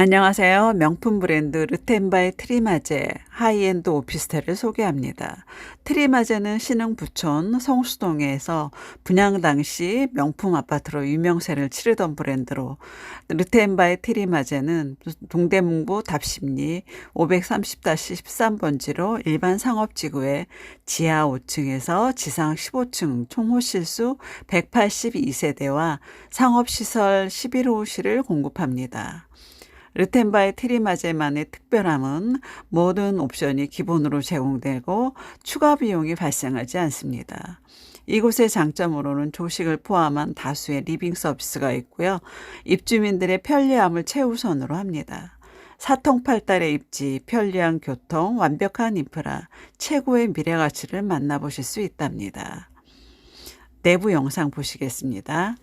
안녕하세요. 명품 브랜드 르텐바의 트리마제 하이엔드 오피스텔을 소개합니다. 트리마제는 신흥 부촌 성수동에서 분양 당시 명품 아파트로 유명세를 치르던 브랜드로 르텐바의 트리마제는 동대문구 답심리 530-13번지로 일반 상업지구의 지하 5층에서 지상 15층 총 호실수 182세대와 상업시설 11호실을 공급합니다. 르텐바의 트리마제만의 특별함은 모든 옵션이 기본으로 제공되고 추가 비용이 발생하지 않습니다. 이곳의 장점으로는 조식을 포함한 다수의 리빙 서비스가 있고요. 입주민들의 편리함을 최우선으로 합니다. 사통팔달의 입지, 편리한 교통, 완벽한 인프라, 최고의 미래 가치를 만나보실 수 있답니다. 내부 영상 보시겠습니다.